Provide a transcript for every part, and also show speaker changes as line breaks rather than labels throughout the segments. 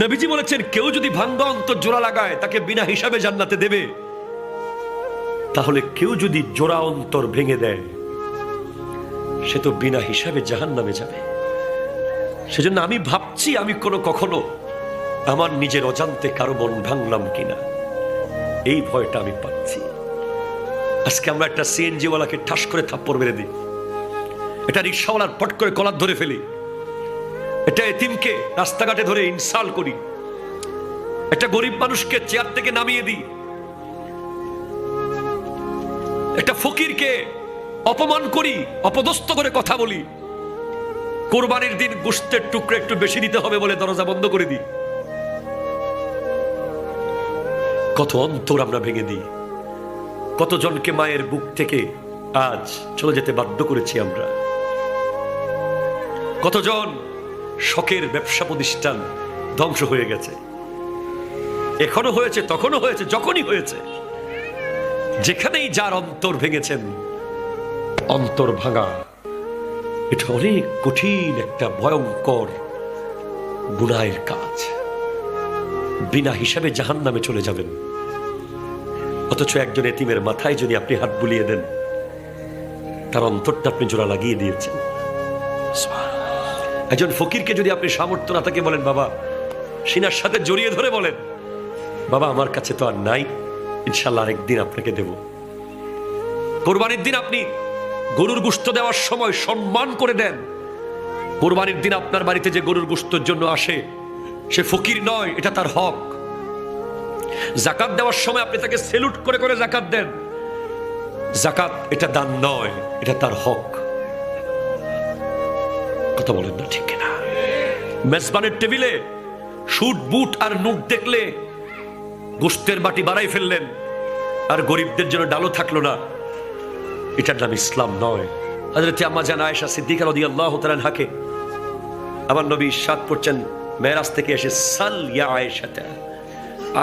নবীজি বলেছেন, কেউ যদি ভাঙ্গা অন্তর জোড়া লাগায়, তাকে বিনা হিসাবে জান্নাতে দেবে। তাহলে কেউ যদি জোড়া অন্তর ভেঙে দেয়, সে তো বিনা হিসাবে জাহান নামে যাবে। সেজন্য আমি ভাবছি, আমি কোনো কখনো আমার নিজের অজান্তে কারও মন ভাঙলাম কিনা। এই ভয়টা আমি পাচ্ছি। আজকে আমরা একটা সিএনজি ওয়ালাকে ঠাস করে থাপ্পড় মেরে দিই। এটা রিক্সাওয়ালার পট করে কলার ধরে ফেলি। এটা এতিমকে রাস্তাঘাটে ধরে ইনসাল করি। একটা গরিব মানুষকে চেয়ার থেকে নামিয়ে দিই। একটা ফকিরকে অপমান করি, অপদস্থ করে কথা বলি। কোরবানির দিন গোস্তের টুকরো একটু বেশি দিতে হবে বলে দরজা বন্ধ করে দিই। কত অন্তর আমরা ভেঙে দিই। কতজনকে মায়ের বুক থেকে আজ চলে যেতে বাধ্য করেছি আমরা। কতজন শখের ব্যবসা প্রতিষ্ঠান ধ্বংস হয়ে গেছে। এখনও হয়েছে তখনও হয়েছে, যখনই হয়েছে। যেখানেই যার অন্তর ভেঙেছেন, অন্তর ভাঙা। এটা অনেক কঠিন একটা, ভয়ঙ্কর গুনায়ের কাজ। বিনা হিসাবে জাহান নামে চলে যাবেন। অথচ একজন এতিমের মাথায় যদি আপনি হাত বুলিয়ে দেন, তার অন্তরটা আপনি জোড়া লাগিয়ে দিয়েছেন। একজন ফকিরকে যদি আপনি সামর্থ্য না থাকে বলেন, বাবা, সিনার সাথে জড়িয়ে ধরে বলেন। বাবা, আমার কাছে তো আর নাই। ইনশাল্লাহ আরেকদিন আপনাকে দেব। কোরবানির দিন আপনি গরুর গুস্ত দেওয়ার সময় সম্মান করে দেন। কোরবানির দিন আপনার বাড়িতে যে গরুর গুস্তর জন্য আসে, সে ফকির নয়, এটা তার হক। জাকাত দেওয়ার সময় আপনি তাকে সেলুট করে করে জাকাত দেন। জাকাত এটা দান নয়, এটা তার হক। কথা বলেন না, ঠিক না মেজবানের টেবিলে শুট বুট আর নোট দেখলে গোস্তের বাটি বাড়াই ফেললেন আর গরিবদের জন্য ডালো থাকল না। এটার নাম ইসলাম নয়। আম্মা জান আয়েশা সিদ্দিকা রাদিয়াল্লাহু তাআলা হাকে আমার নবী সাত করছেন মেরাজ থেকে এসে, সাল ইয়া আয়েশাতা,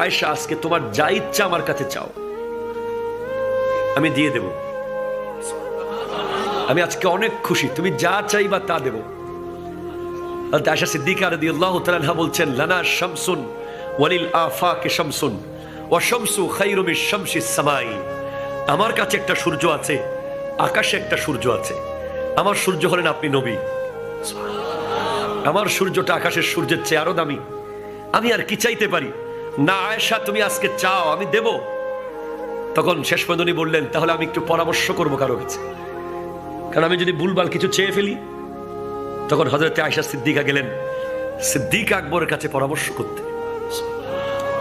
আয়েশা, আজকে তোমার যা ইচ্ছা আমার কাছে চাও, আমি দিয়ে দেব। আমি আজকে অনেক খুশি, তুমি যা চাইবা তা দেব। আয়েশা সিদ্দিকা রাদিয়াল্লাহু তাআলা বলছেন, লানা শামসুন ওয়ালিল আফাকে শামসুন ওয়া শামসু খায়রু মিশ শামসিস সামাই। আমার কাছে একটা সূর্য আছে, আকাশে একটা সূর্য আছে। আমার সূর্য হলেন আপনি নবী। আমার সূর্যটা আকাশের সূর্যের চেয়ে আরও দামি। আমি আর কি চাইতে পারি? না আয়েশা, তুমি আজকে চাও, আমি দেব। তখন শেষ পর্যন্ত বললেন, তাহলে আমি একটু পরামর্শ করব কারও কাছে। কারণ আমি যদি ভুলবাল কিছু চেয়ে ফেলি তখন হজরতে আয়সা সিদ্দিকা গেলেন। সিদ্দিক আকবরের কাছে পরামর্শ করতে।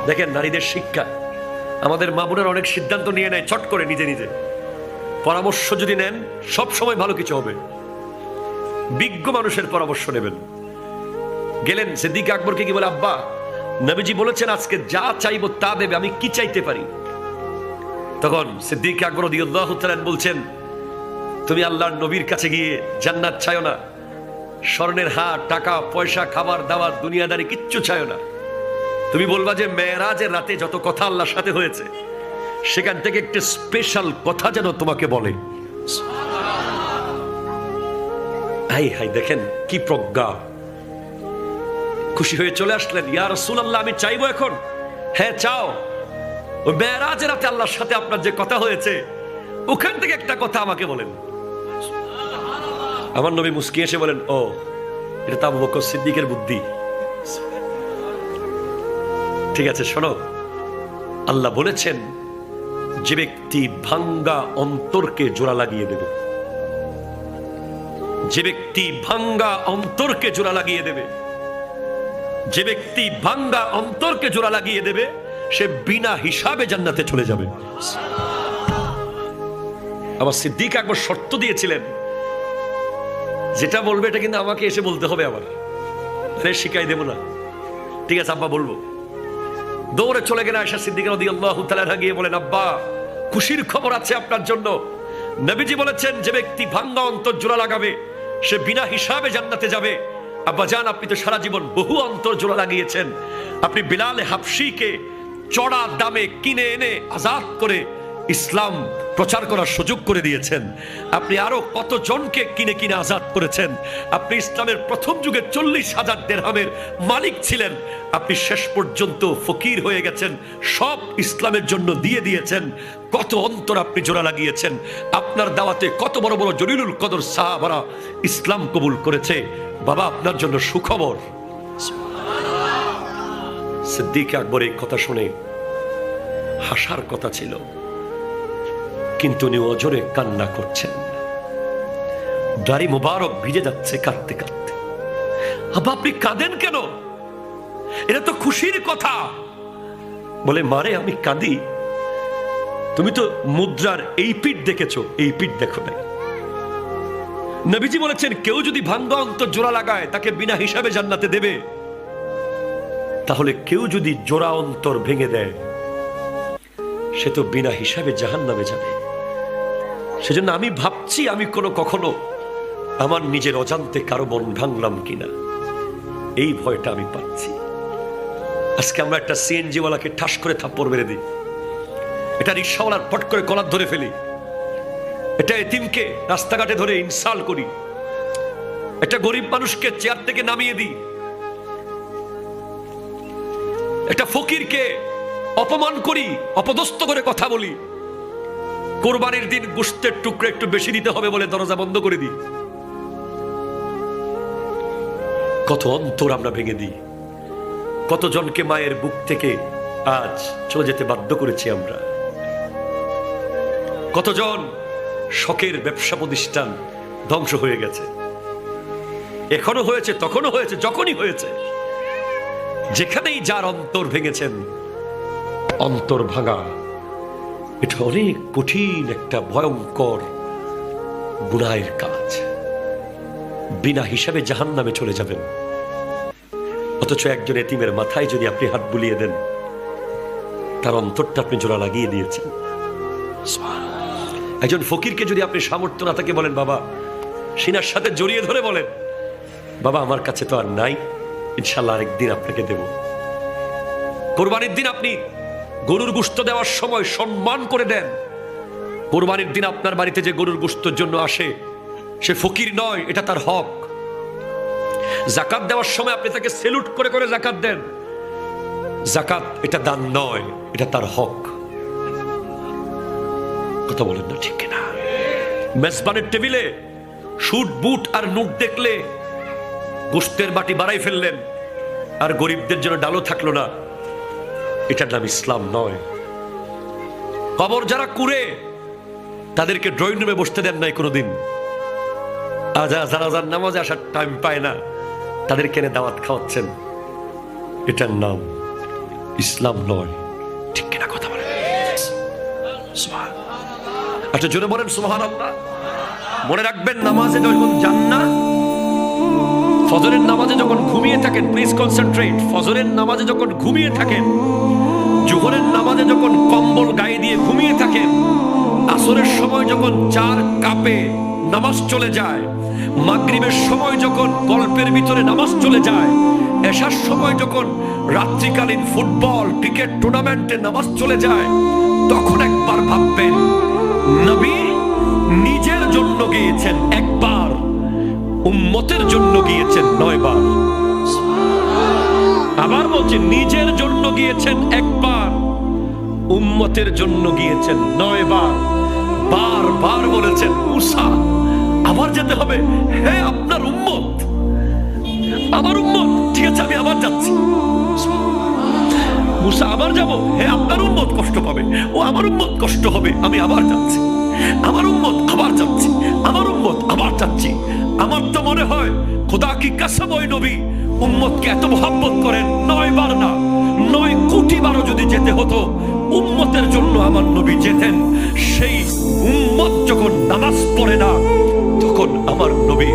দেখেন নারীদের শিক্ষা। আমাদের মা বোনের অনেক সিদ্ধান্ত নিয়ে নেয়, চট করে নিজে নিজে। পরামর্শ যদি নেন, সব সময় ভালো কিছু হবে। বিজ্ঞ মানুষের পরামর্শ নেবেন। গেলেন, সিদ্দিক আকবরকে কি বলে, আব্বা, নবীজি বলেছেন আজকে যা চাইব তা দেবে, আমি কি চাইতে পারি? তখন সিদ্দিক আকবর তাআলা বলছেন, তুমি আল্লাহর নবীর কাছে গিয়ে জান্নাত চাইও না। স্বর্ণের হার টাকা, পয়সা, খাবার, দাবার, দুনিয়াদারি, কিচ্ছু চাইও না। তুমি বলবা যে মেয়েরাজের রাতে যত কথা আল্লাহর সাথে হয়েছে, সেখান থেকে একটা স্পেশাল কথা যেন তোমাকে বলে। হাই হাই, দেখেন কি প্রজ্ঞা। খুশি হয়ে চলে আসলেন, ইয়া রাসূলুল্লাহ, আমি চাইব এখন। হ্যাঁ চাও। মেয়েরাজের রাতে আল্লাহর সাথে আপনার যে কথা হয়েছে, ওখান থেকে একটা কথা আমাকে বলেন। আমার নবী মুস্কি এসে বলেন, ও, এটা তো আবু বকর সিদ্দিকের বুদ্ধি। ঠিক আছে, শোনো। আল্লাহ বলেছেন, যে ব্যক্তি ভাঙ্গা অন্তরকে জোড়া লাগিয়ে দেবে। যে ব্যক্তি ভাঙ্গা অন্তরকে জোড়া লাগিয়ে দেবে। যে ব্যক্তি ভাঙ্গা অন্তরকে জোড়া লাগিয়ে দেবে, সে বিনা হিসাবে জান্নাতে চলে যাবে। আবার সিদ্দিক একবার শর্ত দিয়েছিলেন যেটা বলবে এটা কিন্তু আমাকে এসে বলতে হবে আবার আরে শিখাই দেব না। ঠিক আছে, আব্বা, বলব। দৌড়ে চলে গেলে আয়সা সিদ্দিকা নদী আল্লাহ তালা গিয়ে বলেন, আব্বা, খুশির খবর আছে আপনার জন্য। নবীজি বলেছেন, যে ব্যক্তি ভাঙ্গা অন্তর জোড়া লাগাবে, সে বিনা হিসাবে জান্নাতে যাবে। আব্বা, জান, আপনি তো সারা জীবন বহু অন্তর জোড়া লাগিয়েছেন। আপনি বিলাল হাফসিকে চড়া দামে কিনে এনে আজাদ করে ইসলাম প্রচার করার সুযোগ করে দিয়েছেন। আপনি আরও কত জনকে কিনে কিনে আজাদ করেছেন? আপনি ইসলামের প্রথম যুগে চল্লিশ হাজার দেড়হামের মালিক ছিলেন। আপনি শেষ পর্যন্ত ফকির হয়ে গেছেন। সব ইসলামের জন্য দিয়ে দিয়েছেন। কত অন্তর আপনি জোড়া লাগিয়েছেন। আপনার দাওয়াতে কত বড় বড় জলিলুল কদর সাহাবারা ইসলাম কবুল করেছে। বাবা, আপনার জন্য সুখবর। সিদ্দিক আকবর এই কথা শুনে হাসার কথা ছিল। কিন্তু উনি অজরে কান্না করছেন। দাড়ি মুবারক ভিজে যাচ্ছে কাঁদতে কাঁদতে। আবা আপনি কাঁদেন কেন? এটা তো খুশির কথা। বলে মারে আমি কাঁদি। তুমি তো মুদ্রার এই পিঠ দেখেছ। এই পিঠ দেখো নাই নবীজি বলেছেন, কেউ যদি ভাঙ্গা অন্তর জোড়া লাগায়, তাকে বিনা হিসাবে জান্নাতে দেবে। তাহলে কেউ যদি জোড়া অন্তর ভেঙে দেয়, সে তো বিনা হিসাবে জাহান নামে যাবে। সেজন্য আমি ভাবছি আমি কোনো কখনো আমার নিজের অজান্তে কারও মন ভাঙলাম কিনা। এই ভয়টা আমি পাচ্ছি। আজকে আমরা একটা সিএনজি ওয়ালাকে ঠাস করে থাপ্পড় মেরে দিই। এটা রিক্সাওয়ালার পট করে কলার ধরে ফেলি। এটা এতিমকে রাস্তাঘাটে ধরে ইনসাল করি। একটা গরিব মানুষকে চেয়ার থেকে নামিয়ে দিই। একটা ফকিরকে অপমান করি, অপদস্থ করে কথা বলি। কোরবানির দিন গোস্তের টুকরো একটু বেশি দিতে হবে বলে দরজা বন্ধ করে দিই। কত অন্তর আমরা ভেঙে দিই। কতজনকে মায়ের বুক থেকে আজ চলে যেতে বাধ্য করেছি আমরা। কতজন শখের ব্যবসা প্রতিষ্ঠান ধ্বংস হয়ে গেছে। এখনও হয়েছে তখনও হয়েছে, যখনই হয়েছে। যেখানেই যার অন্তর ভেঙেছেন, অন্তর ভাঙা এটা অনেক কঠিন একটা ভয়ঙ্কর গুনায়ের কাজ। বিনা হিসাবে জাহান নামে চলে যাবেন। অথচ একজন এতিমের মাথায় যদি আপনি হাত বুলিয়ে দেন, তার অন্তরটা আপনি জোড়া লাগিয়ে দিয়েছেন। একজন ফকিরকে যদি আপনি সামর্থ্য না থাকে বলেন, বাবা, সিনার সাথে জড়িয়ে ধরে বলেন। বাবা, আমার কাছে তো আর নাই। ইনশাল্লাহ আরেকদিন আপনাকে দেব। কোরবানির দিন আপনি গরুর গুস্ত দেওয়ার সময় সম্মান করে দেন। কোরবানির দিন আপনার বাড়িতে যে গরুর গুস্তর জন্য আসে, সে ফকির নয়, এটা তার হক। জাকাত দেওয়ার সময় আপনি তাকে সেলুট করে করে জাকাত দেন। জাকাত এটা দান নয়, এটা তার হক। কথা বলেন না, ঠিক না মেজবানের টেবিলে শুট বুট আর নোট দেখলে গোস্তের বাটি বাড়াই ফেললেন, আর গরিবদের জন্য ডালও থাকল না। এটার নাম ইসলাম নয়। কবর যারা কুড়ে, তাদেরকে ড্রয়িং রুমে বসতে দেন নাই কোনোদিন। আজা জানাজার নামাজে আসার টাইম পায় না। তাদের কেনে দাওয়াত খাওয়াচ্ছেন। এটার নাম ইসলাম নয়। ঠিক কিনা কথা বলে আচ্ছা জোরে বলেন সুহান আল্লাহ মনে রাখবেন, নামাজে যখন যান না ফজরের নামাজে যখন ঘুমিয়ে থাকেন প্লিজ কনসেন্ট্রেট ফজরের নামাজে যখন ঘুমিয়ে থাকেন, জোহরের নামাজে যখন কম্বল গায়ে দিয়ে ঘুমিয়ে থাকেন, আসরের সময় যখন চার কাপে নামাজ চলে যায়, মাগরিবের সময় যখন গল্পের ভিতরে নামাজ চলে যায় এসার সময় যখন রাত্রিকালীন ফুটবল, ক্রিকেট টুর্নামেন্টে নামাজ চলে যায়, তখন একবার ভাববেন, নবী নিজের জন্য গিয়েছেন একবার। উম্মতের জন্য গিয়েছেন নয়বার। আবার বলছি, নিজের জন্য গিয়েছেন একবার। উম্মতের জন্য গিয়েছেন নয়বার। বার বার বলেছেন, উষা, আবার যেতে হবে। হে আপনার উম্মত, আমার উম্মত, ঠিক আছে, আমি আবার যাচ্ছি। মুসা আবার যাব। হে আপনার উম্মত, কষ্ট পাবে। ও, আমার উম্মত, কষ্ট হবে। আমি আবার যাচ্ছি। আমার উম্মত, আবার যাচ্ছি। আমার উম্মত, আবার যাচ্ছি। আমার তো মনে হয় খোদা কি কাসাম ওই নবী? উম্মতকে এত মহাব্বত করেন, নয় বার না, নয় কোটি বারও যদি যেতে হতো, উম্মতের জন্য আমার নবী যেতেন। সেই উম্মত যখন নামাজ পড়ে না, তখন আমার নবী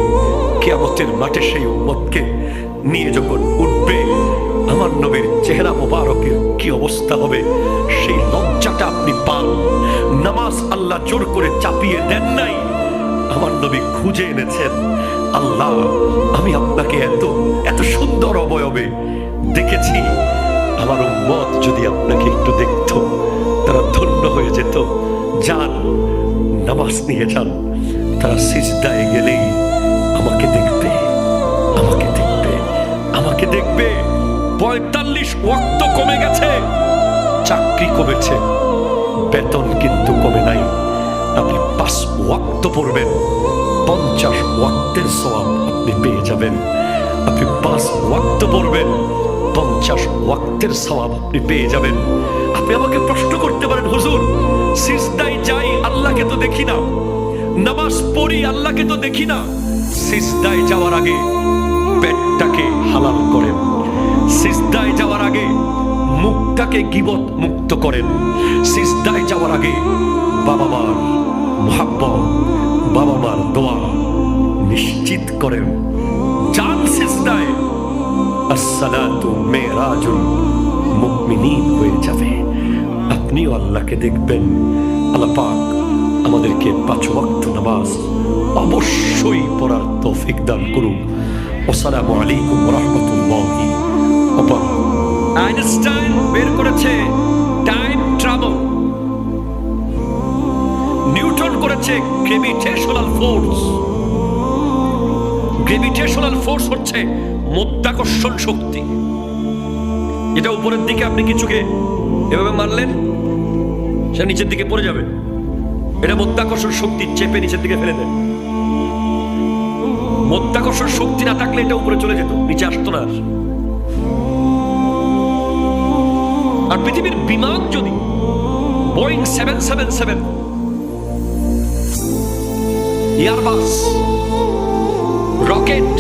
কেয়ামতের মাঠে সেই উম্মতকে নিয়ে যখন উঠবে, আমার নবীর চেহারা মোবারকের কি অবস্থা হবে? সেই লজ্জাটা আপনি পান। নামাজ আল্লাহ জোর করে চাপিয়ে দেন নাই। আমার নবী খুঁজে এনেছেন। আল্লাহ, আমি আপনাকে এত এত সুন্দর অবয়বে দেখেছি। আমার উম্মত যদি আপনাকে একটু দেখতো, তারা ধন্য হয়ে যেত। যান, নামাজ নিয়ে যান। তারা সিজদায় গেলেই আমাকে দেখবে আমাকে দেখবে আমাকে দেখবে। পঁয়তাল্লিশ ওয়াক্ত কমে গেছে, চাকরি কমেছে, বেতন কিন্তু কমে নাই। আপনি পাঁচ ওয়াক্ত পড়বেন। পঞ্চাশ ওয়াক্তের সওয়াব আপনি পেয়ে যাবেন। আপনি পাঁচ ওয়াক্ত পড়বেন, পঞ্চাশ ওয়াক্তের সওয়াব আপনি পেয়ে যাবেন। আপনি আমাকে প্রশ্ন করতে পারেন, হুজুর সিজদাই যাই আল্লাহকে তো দেখি না। নামাজ পড়ি আল্লাহকে তো দেখি না। সিজদায় যাওয়ার আগে পেটটাকে হালাল করেন। সিজদায় যাওয়ার আগে মুখটাকে গিবত মুক্ত করেন। সিজদায় যাওয়ার আগে বাবা মার মহাব্বত বাবা মার দোয়া নিশ্চিত করেন। সিজদায় আসসালাতু মুমিনিন হয়ে যাবে। আপনিও আল্লাহকে দেখবেন। আল্লাহ পাক আমাদেরকে পাঁচ ওয়াক্ত নামাজ অবশ্যই পড়ার তৌফিক দান করুন। আসসালামু আলাইকুম রহমতুল্লাহি আইনস্টাইন বের করেছে। টাইম ট্রাভেল নিউটন করেছে গ্রেভিটেশনাল ফোর্স গ্রেভিটেশনাল ফোর্স হচ্ছে মধ্যাকর্ষণ শক্তি। এটা উপরের দিকে আপনি কিছুকে এভাবে মারলেন সে নিচের দিকে পড়ে যাবে। এটা মধ্যাকর্ষণ শক্তি চেপে নিচের দিকে ফেলে দেয়। মধ্যাকর্ষণ শক্তি না থাকলে এটা উপরে চলে যেত, নিচে আসতো না আর। পৃথিবীর বিমান যদি Boeing seven seven seven Airbus rocket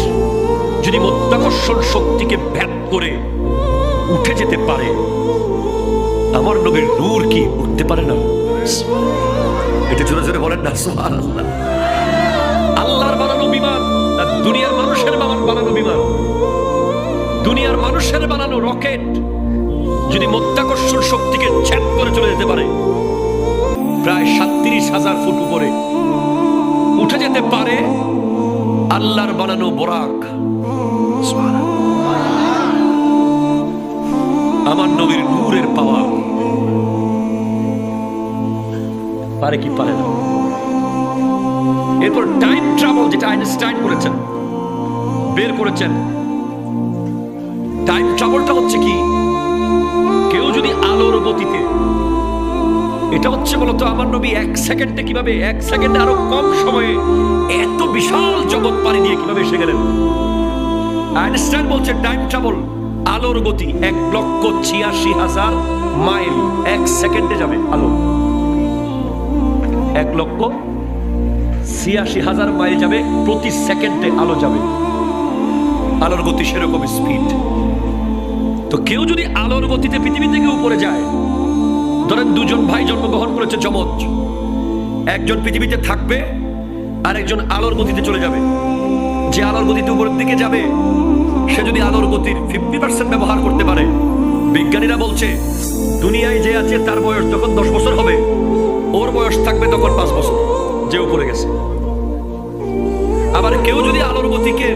যদি মধ্যাকর্ষণ শক্তিকে ভেদ করে উঠে যেতে পারে, আমার নবীর নূর কি উঠতে পারে না? এটা জোরে জোরে বলেন না আল্লাহর বানানো বিমান আর দুনিয়ার মানুষের বানানো বিমান। দুনিয়ার মানুষের বানানো রকেট যদি মধ্যাকর্ষণ শক্তিকে ছেদ করে চলে যেতে পারে, প্রায় সাতত্রিশ হাজার ফুট উপরে যেতে পারে? আল্লাহর বানানো বোরাক। আমার নবীর নূরের পাওয়ার পারে কি পারে না? এরপর টাইম ট্রাভেল যেটা আইনস্টাইন করেছেন, বের করেছেন। টাইম ট্রাভেলটা হচ্ছে কি? কেউ যদি আলোর গতিতে এটা হচ্ছে মূলত আমার নবী এক সেকেন্ডে কীভাবে, এক সেকেন্ডে আরও কম সময়ে এত বিশাল জগৎ পাড়ি দিয়ে কীভাবে এসে গেলেন? আইনস্টাইন বলছে টাইম ট্রাভেল আলোর গতি এক লক্ষ ছিয়াশি হাজার মাইল। এক সেকেন্ডে যাবে আলো। এক লক্ষ ছিয়াশি হাজার মাইল যাবে, প্রতি সেকেন্ডে আলো যাবে। আলোর গতি সেরকম স্পিড তো কেউ যদি আলোর গতিতে পৃথিবী থেকে উপরে যায় ধরেন দুজন ভাই জন্মগ্রহণ করেছে যমজ একজন পৃথিবীতে থাকবে আর একজন আলোর গতিতে চলে যাবে। যে আলোর গতিতে উপরের দিকে যাবে, সে যদি আলোর গতির ফিফটি পার্সেন্ট ব্যবহার করতে পারে। বিজ্ঞানীরা বলছে, দুনিয়ায় যে আছে তার বয়স যখন দশ বছর হবে, ওর বয়স থাকবে তখন পাঁচ বছর, যে উপরে গেছে। আবার কেউ যদি আলোর গতিকে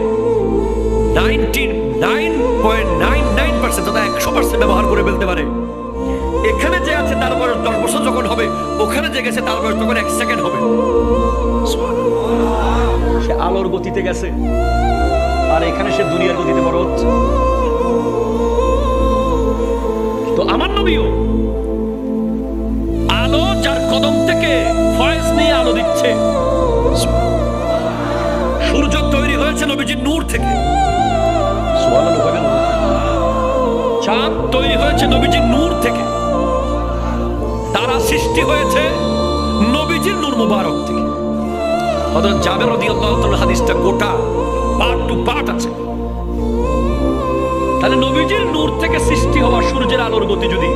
ninety nine point nine nine percent অর্থাৎ একশো পার্সেন্ট ব্যবহার করে ফেলতে পারে এখানে যে আছে, তার বয়স দশ বছর যখন হবে, ওখানে যে গেছে, তার বয়স তখন এক সেকেন্ড হবে। সে আলোর গতিতে গেছে, আর এখানে সে দুনিয়ার গতিতে বড় হচ্ছে। তো আমার নবীও, আলো যার কদম থেকে ফয়েজ নিয়ে আলো দিচ্ছে। সূর্য তৈরি হয়েছে নবীজির নূর থেকে। চাঁদ তৈরি হয়েছে নবীজির নূর থেকে। সৃষ্টি হয়েছে নবীজির নূর মুবারক থেকে। হযরত জাবের রাদিয়াল্লাহু তাআলা হাদিসটা গোটা পার্ট টু পার্ট আছে। তাহলে নবীজির নূর থেকে সৃষ্টি হওয়া সূর্যের আলোর গতি যদি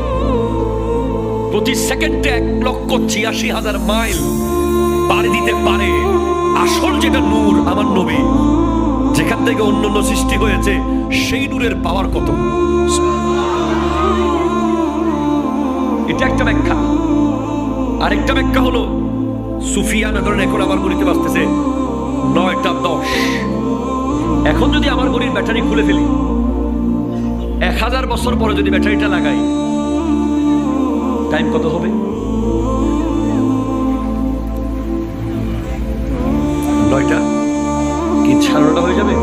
প্রতি সেকেন্ডে এক লক্ষ ছিয়াশি হাজার মাইল পাড়ি দিতে পারে, আসল যেটা নূর আমার নবী, যেখান থেকে অন্য অন্য সৃষ্টি হয়েছে, সেই নূরের পাওয়ার কত? এটা একটা ব্যাখ্যা। আরেকটা ব্যাখ্যা হলো সুফিয়া না ধরেন এখন আমার গড়িতে বাঁচতেছে নয়টা দশ। এখন যদি আমার গড়ির ব্যাটারি খুলে ফেলি, এক হাজার বছর পরে যদি ব্যাটারিটা লাগাই টাইম কত হবে? নয়টা? কি ছাড়াটা হয়ে যাবে?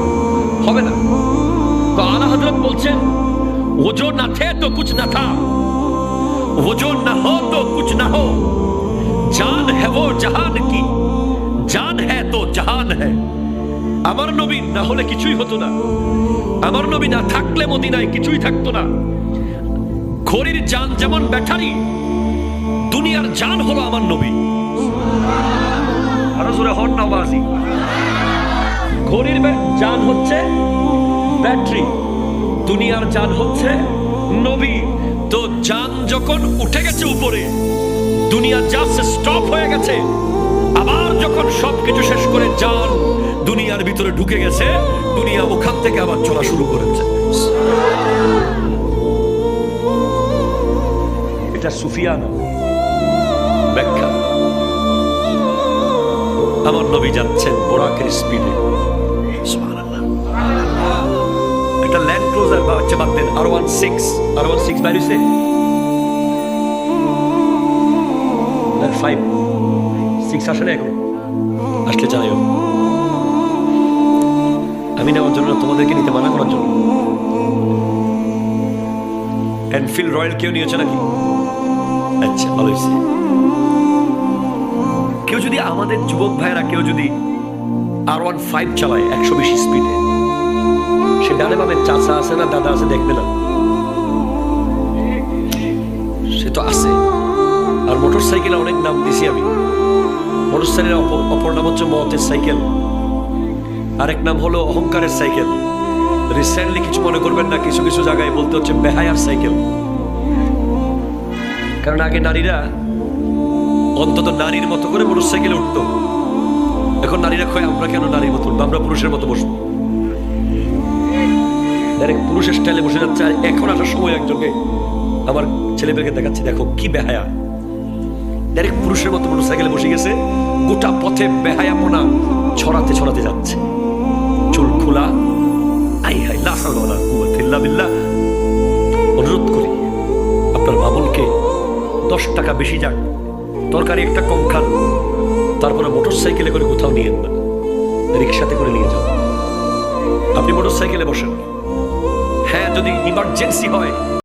হবে না। তো আলা হজরত বলছেন ওজন না থে তো কুছ না থা। ওজন আমার নবী না হলে কিছুই হতো না। আমার নবী না থাকলে মদিনায় কিছুই থাকতো না। ঘড়ির জান যেমন ব্যাটারি, দুনিয়ার জান হলো আমার নবী। ঘড়ির জান হচ্ছে ব্যাটারি, দুনিয়ার জান হচ্ছে নবী। তো জান যখন উঠে গেছে উপরে, দুনিয়া জাস্ট স্টপ হয়ে গেছে, আবার যখন সবকিছু শেষ করে জান দুনিয়ার ভিতরে ঢুকে গেছে। দুনিয়া ওখান থেকে আবার চলা শুরু করেছে। এটা সুফিয়ান ব্যাখ্যা। আমার নবী যাচ্ছেন বোরাকের স্পিডে একটা ল্যান্ড ক্লোজার বা হচ্ছে বাদ দেন আর ওয়ান সিক্স আর ওয়ান সিক্স বাইরেছে ফাইভ সিক্স আসে না এখন? আসলে জানাইও আমি নেওয়ার জন্য তোমাদেরকে নিতে মানা করার জন্য। এনফিল্ড রয়্যাল কেউ নিয়েছে নাকি? আচ্ছা ভালো হয়েছে। কেউ যদি আমাদের যুবক ভাইয়েরা কেউ যদি আর ওয়ান ফাইভ চালায় একশো বেশি স্পিডে সে ডানে বামে চাচা আছে না দাদা আছে দেখবে না। সে তো আছে। আর মোটর সাইকেলে অনেক নাম দিছি আমি। মোটর সাইকেলের অপর নাম হচ্ছে মতের সাইকেল আরেক নাম হলো অহংকারের সাইকেল। রিসেন্টলি কিছু মনে করবেন না, কিছু কিছু জায়গায় বলতে হচ্ছে বেহায়ার সাইকেল। কারণ আগে নারীরা অন্তত নারীর মতো করে মোটর সাইকেলে উঠতো। এখন নারীরা কয়, আমরা কেন নারীর মতো উঠবো? আমরা পুরুষের মতো বসবো? ডাইরেক্ট পুরুষের স্টাইলে বসে যাচ্ছে, আর এখন আসার সময় একজনকে আমার ছেলেমেয়েকে দেখাচ্ছি। দেখো কি বেহায়া। ডাইরেক্ট পুরুষের মতো মোটর সাইকেলে বসে গেছে, গোটা পথে বেহায়া বেহায়াপনা ছড়াতে ছড়াতে যাচ্ছে। চুল খোলা। আই হাই অনুরোধ করি, আপনার বাবলকে দশ টাকা বেশি যাক। তরকারি একটা কম খান। তারপরে মোটর সাইকেলে করে কোথাও নিয়েন না রিক্সাতে করে নিয়ে যান আপনি মোটর সাইকেলে বসেন। হ্যাঁ যদি ইমার্জেন্সি হয়।